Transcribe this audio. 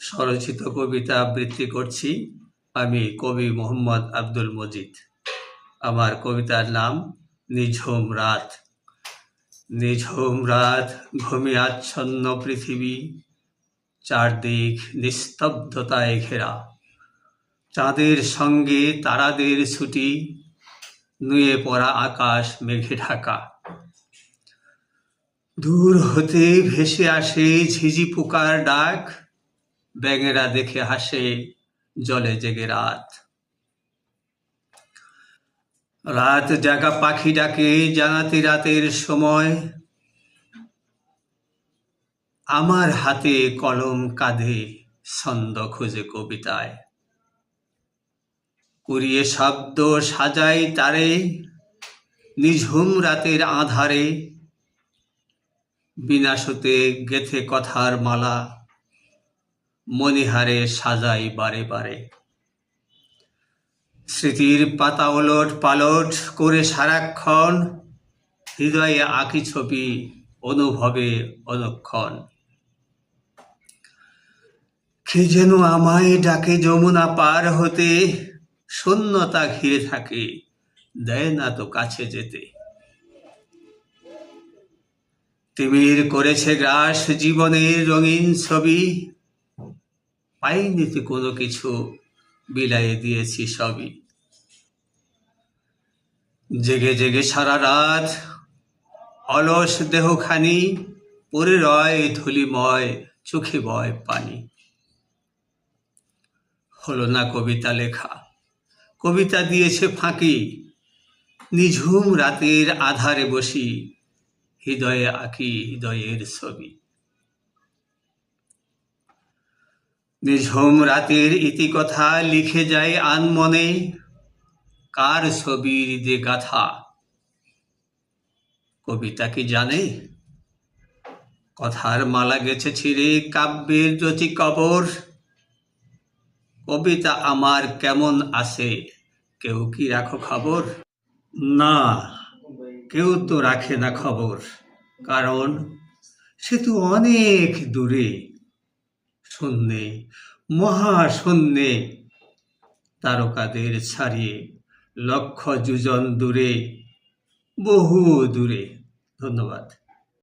স্বরচিত কবিতা আবৃত্তি করছি আমি কবি মোহাম্মদ আব্দুল মজিদ। আমার কবিতার নাম নিঝুম রাত। নিঝুম রাত ঘুমে আচ্ছন্ন পৃথিবী, চারদিক নিস্তব্ধতায় ঘেরা। চাঁদের সঙ্গে তারাদের ছুটি, নুয়ে পড়া আকাশ মেঘে ঢাকা। দূর হতে ভেসে আসে ঝিঝি পোকার ডাক ব্যাঙেরা দেখে হাসে, জলে জেগে রাত। রাত জাগা পাখি ডাকে জানাতে রাতের সময়, আমার হাতে কলম কাঁধে ছন্দ খুঁজে কবিতায়। কুড়িয়ে শব্দ সাজাই তারে, নিঝুম রাতের আধারে, বিনাশতে গেথে কথার মালা। মনিহারে সাজাই বারে বারে। স্মৃতির পাতা ওলট পালট করে সারাক্ষণ, হৃদয়ে আঁকি ছবি অনুভবে অনুক্ষণ। কে যেন আমায় ডাকে যমুনা পার হতে, শূন্যতা ঘিরে থাকে, দেয় না তো কাছে যেতে। তিমির করেছে গ্রাস জীবনের রঙিন ছবি পাইনি তো কোনো কিছু বিলাইয়ে দিয়েছি সবই। জেগে জেগে সারা রাত অলস দেহখানি পরে রয় ধুলিময়, চোখে বয় পানি। হলো না কবিতা লেখা। কবিতা দিয়েছে ফাঁকি। নিঝুম রাতের আধারে বসি, হৃদয়ে আঁকি হৃদয়ের ছবি। নিঝুম রাতের ইতিকথা লিখে যায় আনমনে কার ছবির যে গাথা? কবিতা কি জানে? কথার মালা গেছে ছিঁড়ে কাব্যের জ্যোতি কবর। কবিতা আমার কেমন আছে, কেউ কি রাখো খবর? না, কেউ তো রাখে না খবর, কারণ সে তো অনেক দূরে। শূন্যে মহাশূন্যে তারকাদের ছাড়িয়ে লক্ষ যোজন দূরে বহু দূরে। ধন্যবাদ।